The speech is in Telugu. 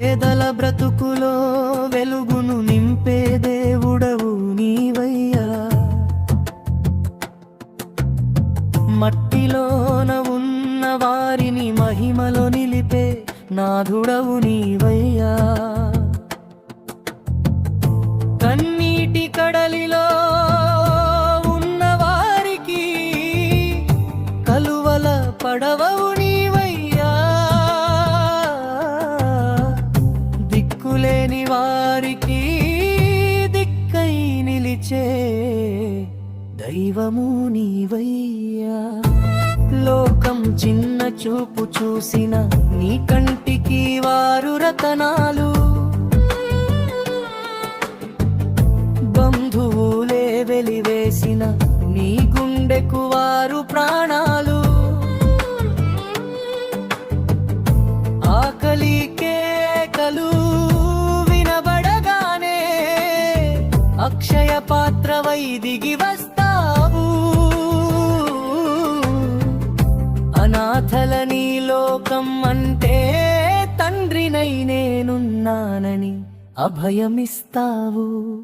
పేదల బ్రతుకులో వెలుగును నింపే దేవుడవు నీవయ్యా. మట్టిలోన ఉన్న వారిని మహిమలో నిలిపే నాథుడవు నీవయ్యా. కన్నీటి కడలిలో ఉన్న వారికి కలువల పడవవు వారికి దిక్కై నిలిచే దైవము నీవయ్యా. లోకం చిన్న చూపు చూసిన నీ కంటికి వారు రతనాలు. బంధువులే వెలివేసిన నీ గుండెకు వారు ప్రాణ అక్షయ పాత్రవై దిగి వస్తావు. అనాథల నీ లోకం అంటే తండ్రినై నేనున్నానని అభయమిస్తావు.